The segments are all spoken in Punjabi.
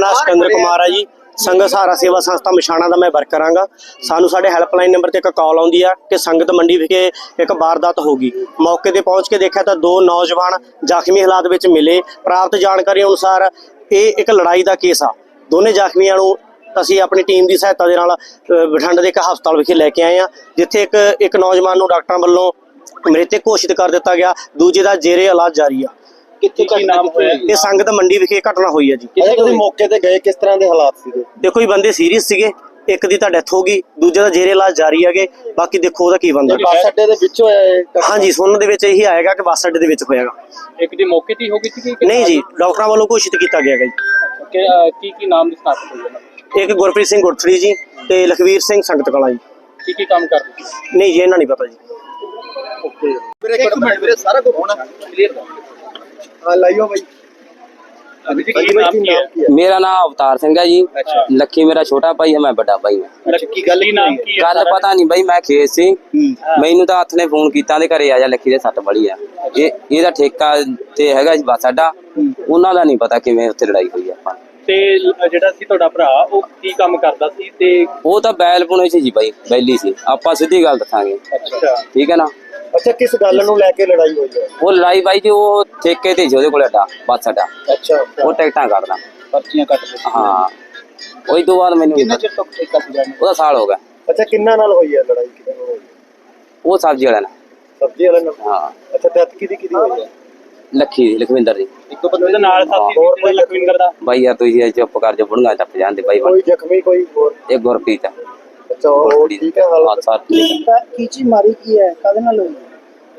ਨਾਮ ਸਿਕੰਦਰ ਕੁਮਾਰ ਆ ਜੀ। ਸੰਗਤ ਸਹਾਰਾ ਸੇਵਾ ਸੰਸਥਾ ਮਿਸ਼ਾਣਾ ਦਾ ਮੈਂ ਵਰਕ ਕਰਾਂਗਾ। ਸਾਨੂੰ ਸਾਡੇ ਹੈਲਪਲਾਈਨ ਨੰਬਰ ਤੇ ਇੱਕ ਕਾਲ ਆਉਂਦੀ ਆ ਕਿ ਸੰਗਤ ਮੰਡੀ ਵਿਖੇ ਇੱਕ ਵਾਰਦਾਤ ਹੋ ਗਈ। ਮੌਕੇ ਤੇ ਪਹੁੰਚ ਕੇ ਦੇਖਿਆ ਤਾਂ ਦੋ ਨੌਜਵਾਨ ਜ਼ਖਮੀ ਹਾਲਾਤ ਵਿੱਚ ਮਿਲੇ। ਪ੍ਰਾਪਤ ਜਾਣਕਾਰੀ ਅਨੁਸਾਰ ਇਹ ਇੱਕ ਲੜਾਈ ਦਾ ਕੇਸ ਆ। ਦੋਨੇ ਜ਼ਖਮੀਆਂ ਨੂੰ ਅਸੀਂ ਆਪਣੀ ਟੀਮ ਦੀ ਸਹਾਇਤਾ ਦੇ ਨਾਲ ਬਠਿੰਡੇ ਦੇ ਇੱਕ ਹਸਪਤਾਲ ਵਿਖੇ ਲੈ ਕੇ ਆਏ ਆ ਜਿੱਥੇ ਇੱਕ ਇੱਕ ਨੌਜਵਾਨ ਨੂੰ ਡਾਕਟਰਾਂ ਵੱਲੋਂ ਮ੍ਰਿਤਕ ਘੋਸ਼ਿਤ ਕਰ ਦਿੱਤਾ ਗਿਆ। ਦੂਜੇ ਦਾ ਜੇਰੇ ਇਲਾਜ ਜਾਰੀ ਆ। ਕਿੱਥੇ ਕੀ ਨਾਮ ਹੋਇਆ? ਇਹ ਸੰਗਤ ਮੰਡੀ ਵਿਖੇ ਘਟਨਾ ਹੋਈ ਆ ਜੀ। ਕਿਹਦੇ ਤੁਸੀਂ ਮੌਕੇ ਤੇ ਗਏ ਕਿਸ ਤਰ੍ਹਾਂ ਦੇ ਹਾਲਾਤ ਸੀਗੇ? ਦੇਖੋ ਜੀ ਬੰਦੇ ਸੀਰੀਅਸ ਸੀਗੇ। ਇੱਕ ਦੀ ਤਾਂ ਡੈਥ ਹੋ ਗਈ ਦੂਜੇ ਦਾ ਜੇਰੇ ਇਲਾਜ ਜਾਰੀ ਹੈਗੇ। ਬਾਕੀ ਦੇਖੋ ਉਹਦਾ ਕੀ ਬਣਦਾ ਬੱਸ ਅੱਡੇ ਦੇ ਵਿੱਚ ਹੋਇਆ ਘਟਨਾ? ਹਾਂਜੀ ਸੁਣਨ ਦੇ ਵਿੱਚ ਇਹੀ ਆਏਗਾ ਕਿ ਬੱਸ ਅੱਡੇ ਦੇ ਵਿੱਚ ਹੋਏਗਾ ਇੱਕ ਦੀ ਮੌਕੇ ਤੇ ਹੀ ਹੋ ਗਈ ਸੀ ਕਿ ਨਹੀਂ ਜੀ ਡਾਕਟਰਾਂ ਵੱਲੋਂ ਘੋਸ਼ਿਤ ਕੀਤਾ ਗਿਆ ਹੈਗਾ ਜੀ। ਕਿ, ਕੀ ਨਾਮ ਦੀ ਸਥਾਪਿਤ ਹੋਈ ਹੈ ਇੱਕ ਗੁਰਪ੍ਰੀਤ ਸਿੰਘ ਗੁਰਥੜੀ ਜੀ ਤੇ ਲਖਵੀਰ ਸਿੰਘ ਸੰਗਤ ਕਲਾਂ ਜੀ। ਕੀ ਕੀ ਕੰਮ ਕਰਦੇ ਨਹੀਂ ਜੀ ਇਹਨਾਂ ਨਹੀਂ ਪਤਾ ਜੀ। ਮਿੰਟ ਵੀਰੇ ਸਾਰਾ ਕੁਝ ਹੋਣਾ। ਕਲੀਅਰ ਹਾਂ ਲਾਈਓ ਬਾਈ। ਅਭੀ ਜੀ ਕੀ ਨਾਮ ਕੀ ਹੈ? ਮੇਰਾ ਨਾਮ ਅਵਤਾਰ ਸਿੰਘ ਹੈ ਜੀ। ਅੱਛਾ। ਲੱਕੀ ਮੇਰਾ ਛੋਟਾ ਭਾਈ ਹੈ ਮੈਂ ਵੱਡਾ ਭਾਈ ਹਾਂ। ਅੱਛਾ ਕੀ ਗੱਲ ਕੀ ਨਾਮ ਕੀ ਹੈ? ਗੱਲ ਪਤਾ ਨਹੀਂ ਬਈ ਮੈਂ ਖੇਤ ਸੀ। ਹੂੰ। ਮੈਨੂੰ ਤਾਂ ਹੱਥ ਨੇ ਫੋਨ ਕੀਤਾ ਦੇ ਘਰੇ ਆ ਜਾ ਲੱਕੀ ਦੇ ਸੱਟ ਬੜੀ ਆ। ਇਹ ਇਹਦਾ ਠੇਕਾ ਤੇ ਹੈਗਾ ਜੀ ਬਸ ਸਾਡਾ ਉਹਨਾਂ ਦਾ ਨਹੀਂ ਪਤਾ ਕਿਵੇਂ ਉੱਥੇ ਲੜਾਈ ਹੋਈ ਆਪਾਂ ਨੂੰ। ਤੇ ਲ- ਜਿਹੜਾ ਸੀ ਤੁਹਾਡਾ ਭਰਾ ਉਹ ਕੀ ਕੰਮ ਕਰਦਾ ਸੀ ਤੇ ਉਹ ਤਾਂ ਬੈਲ ਪੁਣੇ ਸੀ ਜੀ ਬਾਈ ਬੈਲੀ ਸੀ। ਆਪਾਂ ਸਿੱਧੀ ਗੱਲ ਦੱਸਾਂਗੇ। ਅੱਛਾ। ਠੀਕ ਹੈ ਨਾ? ਅੱਛਾ ਕਿਸ ਗੱਲ ਨੂੰ ਲੈ ਕੇ ਲੜਾਈ ਹੋਈ ਹੈ? ਉਹ ਲੜਾਈ ਬਾਈ ਜੀ ਉਹ ਠੇਕੇ ਤੇ ਉਹਦੇ ਕੋਲ ਅੱਡਾ ਬਸ ਸਾਡਾ ਅੱਛਾ ਉਹ ਟਿਕਟਾਂ ਕੱਢਦਾ ਪਰਚੀਆਂ ਕੱਟ ਦਿੱਤੀਆਂ ਹਾਂ। ਉਹੀ ਤੋਂ ਬਾਅਦ ਮੈਨੂੰ ਕਿੰਨੇ ਚਿਰ ਤੋਂ ਠੇਕਾ ਸੀ ਜਾਣੇ ਉਹਦਾ ਸਾਲ ਹੋ ਗਿਆ। ਅੱਛਾ ਕਿੰਨਾ ਨਾਲ ਹੋਈ ਹੈ ਲੜਾਈ? ਕਿਹਦੇ ਨਾਲ ਹੋਈ? ਉਹ ਸਬਜ਼ੀ ਵਾਲਾ ਨਾ ਸਬਜ਼ੀ ਵਾਲੇ ਨਾਲ? ਹਾਂ। ਅੱਛਾ ਡੈਥ ਕਿਹਦੀ ਕਿਹਦੀ ਹੋਈ ਹੈ? ਲੱਖੀ ਦੀ ਲਖਵਿੰਦਰ ਦੀ। ਇੱਕ ਬੰਦੇ ਉਹਦੇ ਨਾਲ ਸਾਥੀ ਹੋਰ ਸੀ ਲਖਵਿੰਦਰ ਦਾ। ਬਾਈ ਯਾਰ ਤੁਸੀਂ ਚੁੱਪ ਕਰ ਜਾ ਬੁੜੀਆਂ ਟੱਪ ਜਾਂਦੇ ਬਾਈ ਬਣ ਕੋਈ ਜ਼ਖਮੀ ਕੋਈ ਹੋਰ? ਇਹ ਗੁਰਪ੍ਰੀਤ ਆ। ਅੱਛਾ ਉਹ ਠੀਕ ਹੈ। ਹਾਲਤ ਸਾਥ ਠੀਕ ਆ। ਕੀਚੀ ਮਾਰੀ ਕੀ ਹੈ? ਕਦੇ ਨਾਲ ਹੋਈ?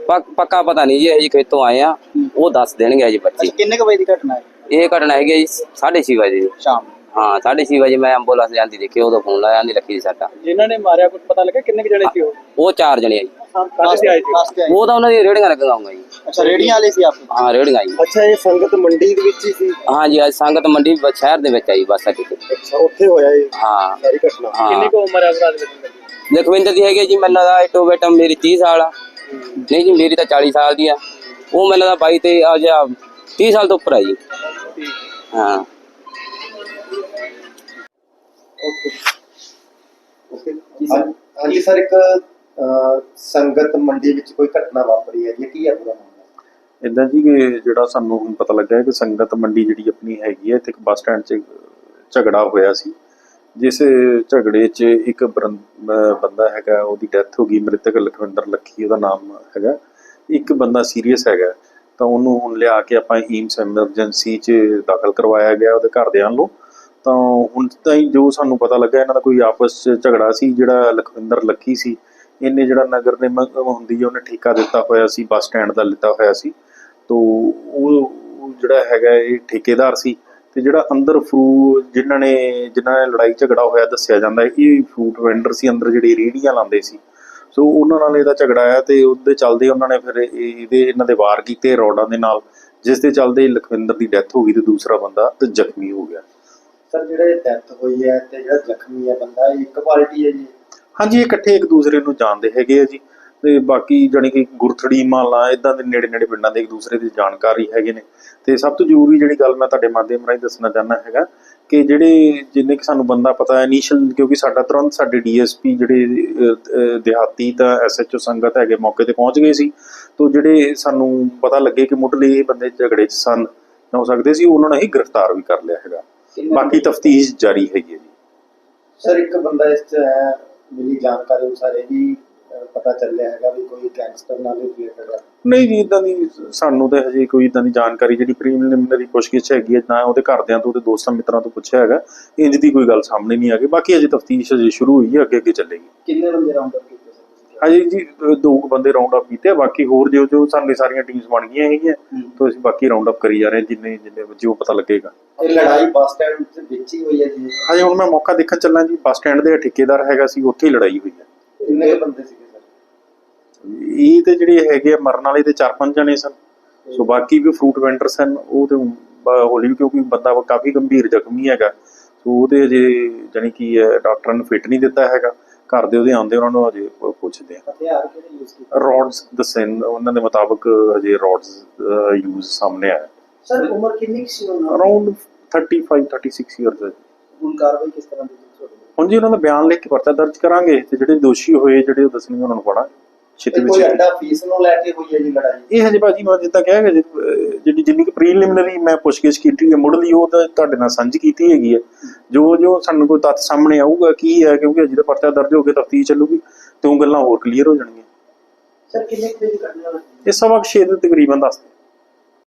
ਪੱਕ- ਪੱਕਾ ਪਤਾ ਨਹੀਂ ਜੀ ਇਹ ਜੀ ਖੇਤੋਂ ਆਏ ਆ ਉਹ ਦੱਸ ਦੇਣਗੇ ਜੀ ਬੱਚੇ। ਕਿੰਨੇ ਕ ਵਜੇ ਦੀ ਘਟਨਾ ਹੈ? ਇਹ ਘਟਨਾ ਹੈਗੀ ਹੈ ਜੀ 6:30 ਵਜੇ। ਸ਼ਾਮ ਹਾਂ 6:30 ਵਜੇ ਮੈਂ ਐਂਬੂਲੈਂਸ ਜਾਂਦੀ ਦੇਖੀ ਉਦੋਂ ਫੋਨ ਲਾਇਆ ਆਂਦੀ ਦੀ ਸੱਟਾ ਜਿਨ੍ਹਾਂ ਨੇ ਮਾਰਿਆ ਕੁਝ ਪਤਾ ਲੱਗਾ ਕਿੰਨੇ ਕੁ ਜਣੇ ਸੀ ਉਹ? ਉਹ ਚਾਰ ਜਣੇ ਆ ਜੀ। ਕਾਹਦੇ ਤੇ ਆਏ ਸੀ ਉਹ। ਤਾਂ ਉਹਨਾਂ ਦੀ ਰੇੜੀਆਂ ਲੱਗਾਂਗਾ ਆਉਂਗਾ ਜੀ। ਅੱਛਾ ਰੇੜੀਆਂ ਵਾਲੇ ਸੀ ਆਪ? ਹਾਂ ਰੇੜੀਆਂ ਜੀ। ਅੱਛਾ ਇਹ ਸੰਗਤ ਮੰਡੀ ਦੇ ਵਿੱਚ ਹੀ ਸੀ? ਹਾਂ ਜੀ ਅੱਜ ਸੰਗਤ ਮੰਡੀ ਬ- ਸ਼ਹਿਰ ਦੇ ਵਿੱਚ ਆਈ ਬੱਸ ਤੇ ਅੱਛਾ ਉੱਥੇ ਹੋਇਆ ਇਹ ਹਾਂ। ਸਾਰੀ ਘਟਨਾ। ਹਾਂ। ਕਿੰਨੀ ਕੁ ਉਮਰ ਹੈ ਦੇ ਵਿੱਚ? ਲਖਵਿੰਦਰ ਦੀ ਹੈਗੀ ਜੀ ਮੈਨੂੰ ਲੱਗਦਾ ਇਟੋ ਬੇਟਾ ਮੇਰੀ 30 ਸਾਲ ਆ। ਨਹੀਂ ਜੀ ਮੇਰੀ ਤਾਂ 40 ਸਾਲ ਦੀ ਆ। ਉਹ ਮੈਨੂੰ ਲੱਗਦਾ 22 ਤੇ ਆ ਜਾ 30 ਸਾਲ ਤੋਂ ਉੱਪਰ ਆ ਜੀ। ਹਾਂ। ਹਾਂਜੀ ਸਰ, ਇੱਕ ਸੰਗਤ ਮੰਡੀ ਵਿੱਚ ਕੋਈ ਘਟਨਾ ਵਾਪਰੀ ਹੈ ਜੀ, ਕੀ ਹੈ ਪੂਰਾ ਮਾਮਲਾ? ਇਦਾਂ ਜੀ ਕਿ ਜਿਹੜਾ ਸਾਨੂੰ ਹੁਣ ਪਤਾ ਲੱਗਾ ਹੈ ਕਿ ਸੰਗਤ ਮੰਡੀ ਜਿਹੜੀ ਆਪਣੀ ਹੈਗੀ ਹੈ ਤੇ ਇੱਕ ਬੱਸ ਸਟੈਂਡ 'ਚ ਝਗੜਾ ਹੋਇਆ ਸੀ। ਜਿਸ ਝਗੜੇ 'ਚ ਇੱਕ ਬਰਨ- ਬੰਦਾ ਹੈਗਾ, ਉਹਦੀ ਡੈਥ ਹੋ ਗਈ, ਮ੍ਰਿਤਕ ਲਖਵਿੰਦਰ ਲੱਖੀ, ਉਹਦਾ ਨਾਮ ਹੈਗਾ। ਇੱਕ ਬੰਦਾ ਸੀਰੀਅਸ ਹੈਗਾ, ਤਾਂ ਉਹਨੂੰ ਹੁਣ ਲਿਆ ਕੇ ਆਪਾਂ ਈਮਸ ਐਮਰਜੈਂਸੀ 'ਚ ਦਾਖਲ ਕਰਵਾਇਆ ਗਿਆ ਉਹਦੇ ਘਰਦਿਆਂ ਨੂੰ ਤਾਂ ਹੁਣ ਤਾਈਂ ਜੋ ਸਾਨੂੰ ਪਤਾ ਲੱਗਾ ਇਹਨਾਂ ਦਾ ਕੋਈ ਆਪਸ 'ਚ ਝਗੜਾ ਸੀ, ਜਿਹੜਾ ਲਖਵਿੰਦਰ ਲੱਖੀ ਸੀ। ਇਹਨੇ ਜਿਹੜਾ ਨਗਰ ਨਿਗਮ ਹੁੰਦੀ ਹੈ ਉਹਨੇ ਠੇਕਾ ਦਿੱਤਾ ਹੋਇਆ ਸੀ, ਬੱਸ ਸਟੈਂਡ ਦਾ ਲਿੱਤਾ ਹੋਇਆ ਸੀ। ਤੋ ਉਹ ਜਿਹੜਾ ਹੈਗਾ, ਇਹ ਠੇਕੇਦਾਰ ਸੀ ਤੇ ਜਿਹੜਾ ਅੰਦਰ ਫਰੂ, ਜਿਨ੍ਹਾਂ ਨੇ ਜਿਨ੍ਹਾਂ ਨੇ ਲੜਾਈ ਝਗੜਾ ਹੋਇਆ ਦੱਸਿਆ ਜਾਂਦਾ ਹੈ ਇਹ ਫਰੂਟ ਵੈਂਡਰ ਸੀ, ਅੰਦਰ ਜਿਹੜੀ ਰੇਹੜੀਆਂ ਲਾਉਂਦੇ ਸੀ। ਸੋ ਉਹਨਾਂ ਨਾਲ ਇਹਦਾ ਝਗੜਾ ਆਇਆ ਤੇ ਉਹਦੇ ਚੱਲਦੇ ਉਹਨਾਂ ਨੇ ਫਿਰ ਇਹ- ਇਹਦੇ, ਇਹਨਾਂ ਦੇ ਵਾਰ ਕੀਤੇ ਰੋਡਾਂ ਦੇ ਨਾਲ, ਜਿਸ ਦੇ ਚੱਲਦੇ ਲਖਵਿੰਦਰ ਦੀ ਡੈਥ ਹੋ ਗਈ ਤੇ ਦੂਸਰਾ ਬੰਦਾ ਤੇ ਜ਼ਖਮੀ ਹੋ ਗਿਆ। ਸਰ ਜਿਹੜੇ ਡੈਥ ਹੋਈ ਹੈ ਤੇ ਜਿਹੜਾ ਜ਼ਖਮੀ ਹੈ ਬੰਦਾ ਇਹ ਇੱਕ ਪਾਰਟੀ ਹੈ ਜੀ? ਹਾਂਜੀ ਇਕੱਠੇ ਇੱਕ ਦੂਸਰੇ ਨੂੰ ਜਾਣਦੇ ਹੈਗੇ ਆ ਜੀ। ਤੇ ਬਾਕੀ ਜਾਣੀ ਕਿ ਗੁਰਥੜੀ ਮਾਲਾ ਇਦਾਂ ਦੇ ਨੇੜੇ ਨੇੜੇ ਪਿੰਡਾਂ ਦੇ ਇੱਕ ਦੂਸਰੇ ਦੀ ਜਾਣਕਾਰੀ ਹੈਗੇ ਨੇ। ਤੇ ਸਭ ਤੋਂ ਜ਼ਰੂਰੀ ਜਿਹੜੀ ਗੱਲ ਮੈਂ ਤੁਹਾਡੇ ਮਾਧਿਅਮ ਰਾਹੀਂ ਦੱਸਣਾ ਚਾਹੁੰਦਾ ਹੈਗਾ ਕਿ ਜਿਹੜੇ ਜਿੰਨੇ ਕਿ ਸਾਨੂੰ ਬੰਦਾ ਪਤਾ ਹੈ ਇਨੀਸ਼ੀਅਲ ਕਿਉਂਕਿ ਸਾਡਾ ਤੁਰੰਤ ਸਾਡੇ ਡੀਐਸਪੀ ਜਿਹੜੇ ਅਹ, ਅਹ, ਦਿਹਾਤੀ ਤਾਂ ਐਸਐਚਓ ਸੰਗਤ ਹੈਗੇ ਮੌਕੇ ਤੇ ਪਹੁੰਚ ਗਏ ਸੀ। ਤੋਂ ਜਿਹੜੇ ਸਾਨੂੰ ਪਤਾ ਲੱਗੇ ਕਿ ਮੁੱਢਲੇ ਬੰਦੇ ਝਗੜੇ 'ਚ ਸਨ ਹੋ ਸਕਦੇ ਸੀ ਉਹਨਾਂ ਨੂੰ ਹੀ ਗ੍ਰਿਫਤਾਰ ਵੀ ਕਰ ਲਿਆ ਹੈਗਾ। ਬਾਕੀ ਤਫਤੀਸ਼ ਜਾਰੀ ਹੈਗੀ ਹੈ ਜੀ। ਸਰ ਇੱਕ ਬੰਦਾ ਇਸ ਚ ਹੈ ਮਿਲੀ ਜਾਣਕਾਰੀ ਅਨੁਸਾਰ ਇਹ ਵੀ ਪਤਾ ਚੱਲਿਆ ਹੈਗਾ ਵੀ ਕੋਈ ਗੈਂਗਸਟਰ ਨਾਲ ਰਿਲੇਟਡ ਹੈ। ਨਹੀਂ ਜੀ ਇਦਾਂ ਦੀ ਸਾਨੂੰ ਤਾਂ ਹਜੇ ਕੋਈ ਇਦਾਂ ਦੀ ਜਾਣਕਾਰੀ ਜਿਹੜੀ ਪ੍ਰੀਲਿਮਿਨਰੀ ਪੁੱਛਗਿੱਛ ਹੈਗੀ ਹੈ ਨਾ ਉਹਦੇ ਘਰਦਿਆਂ ਤੋਂ ਉਹਦੇ ਦੋਸਤਾਂ ਮਿੱਤਰਾਂ ਤੋਂ ਪੁੱਛਿਆ ਹੈਗਾ। ਇੰਜ ਦੀ ਕੋਈ ਗੱਲ ਸਾਹਮਣੇ ਨਹੀਂ ਆ ਗਈ। ਬਾਕੀ ਅਜੇ ਤਫਤੀਸ਼ ਅਜੇ ਸ਼ੁਰੂ ਹੋਈ ਹੈ ਅੱਗੇ ਅੱਗੇ ਚੱਲੇਗੀ। ਕਿੰਨੇ ਬੰਦੇ ਰਾਉਂਡ ਅਪ? ਹਜੇ ਜੀ ਦੋ ਕੁ ਬੰਦੇ ਰਾਉਂਡ ਅਪ ਕੀਤੇ ਆ, ਬਾਕੀ ਹੋਰ ਜੋ ਜੋ ਸਾਡੀ ਸਾਰੀਆਂ ਟੀਮਸ ਬਣ ਗਈਆਂ ਹੈਗੀਆਂ ਤੋਂ ਅਸੀਂ ਬਾਕੀ ਰਾਉਂਡ ਅਪ ਕਰੀ ਜਾ ਰਹੇ ਹਾਂ ਜਿੰਨੇ ਜਿੰਨੇ ਜੋ ਪਤਾ ਲੱਗੇਗਾ। ਇਹ ਲੜਾਈ ਬੱਸ ਸਟੈਂਡ ਦੇ ਵਿੱਚ ਹੀ ਹੋਈ ਹੈ ਜੀ? ਹਜੇ ਹੁਣ ਮੈਂ ਮੌਕਾ ਦੇਖਣ ਚੱਲਾਂ ਜੀ ਬੱਸ ਸਟੈਂਡ ਦੇ ਠੇਕੇਦਾਰ ਹੈਗਾ ਸੀ ਉੱਥੇ ਹੀ ਲੜਾਈ ਹੋਈ ਹੈ। ਕਿੰਨੇ ਕੁ ਬੰਦੇ ਸੀਗੇ ਸਰ? ਇਹ ਤੇ ਜਿਹੜੇ ਹੈਗੇ ਆ ਮਰਨ ਵਾਲੇ ਤੇ ਚਾਰ ਪੰਜ ਜਣੇ ਸਨ। ਸੋ ਬਾਕੀ ਵੀ ਫਰੂਟ ਵੈਂਡਰ ਸਨ ਉਹ ਤੇ ਬ- ਹੌਲੀ ਕਿਉਂਕਿ ਬੰਦਾ ਵਾ ਕਾਫੀ ਗੰਭੀਰ ਜ਼ਖਮੀ ਹੈਗਾ ਸੋ ਉਹਦੇ ਅਜੇ ਜਾਣੀ ਕਿ ਡਾਕਟਰਾਂ ਨੇ ਫਿੱਟ ਨਹੀਂ ਦਿੱਤਾ ਹੈਗਾ। ਘਰ ਦੇ ਉਹਦੇ ਆਉਂਦੇ ਉਹਨਾਂ ਨੂੰ ਅਜੇ ਪੁੱਛਦੇ ਆ। ਹਥਿਆਰ ਕਿਹੜੇ ਯੂਜ਼ ਕੀਤੇ? ਰੋਡਸ ਦੱਸੇ ਉਹਨਾਂ ਦੇ ਮੁਤਾਬਕ ਅਜੇ ਰੋਡਸ ਯੂਜ਼ ਸਾਹਮਣੇ ਆਇਆ। ਸਰ ਉਮਰ ਕਿੰਨੀ ਸੀ ਉਹਨਾਂ ਅਰਾਊਂਡ 35 36 ਇਅਰਸ ਹੈ। ਹੁਣ ਕਾਰਵਾਈ ਕਿਸ ਤਰ੍ਹਾਂ ਦੀ ਹੁਣ ਜੀ ਉਹਨਾਂ ਦਾ ਬਿਆਨ ਲਿਖ ਕੇ ਪਰਚਾ ਦਰਜ ਕਰਾਂਗੇ ਤੇ ਜਿਹੜੇ ਦੋਸ਼ੀ ਹੋਏ ਜਿਹੜੇ ਉਹ ਦੱਸਣਗੇ ਉਹਨਾਂ ਨੂੰ ਫੜਾ ਛੇਤੀ ਵਿੱਚ ਕੋਈ ਅੱਡਾ ਫੀਸ ਨੂੰ ਲੈ ਕੇ ਹੋਈ ਹੈ ਜੀ ਲੜਾਈ? ਇਹ ਹਜੇ ਭਾਜੀ ਮੈਂ ਜਿੱਦਾਂ ਕਿਹਾ ਕਿ ਜਿਹੜੀ ਜਿੰਨੀ ਕੁ ਪ੍ਰੀਲਿਮਿਨਰੀ ਮੈਂ ਪੁੱਛਗਿੱਛ ਕੀਤੀ ਹੈ ਮੁੱਢਲੀ ਉਹ ਤਾਂ ਤੁਹਾਡੇ ਨਾਲ ਸਾਂਝੀ ਕੀਤੀ ਹੈਗੀ ਹੈ। ਜੋ ਜੋ ਸਾਨੂੰ ਕੋਈ ਤੱਥ ਸਾਹਮਣੇ ਆਊਗਾ ਕੀ ਹੈ ਕਿਉਂਕਿ ਅਜੇ ਤਾਂ ਪਰਚਾ ਦਰਜ ਹੋ ਕੇ ਤਫਤੀਸ਼ ਚੱਲੂਗੀ ਤੇ ਉਹ ਗੱਲਾਂ ਹੋਰ ਕਲੀਅਰ ਹੋ ਜਾਣਗੀਆਂ। ਸਰ ਕਿੰਨੇ ਕੁ ਵਜੇ ਹੋਈ? ਇਹ ਸਵਾ ਕੁ ਛੇ ਦੇ ਤਕਰੀਬਨ ਦੱਸਦੇ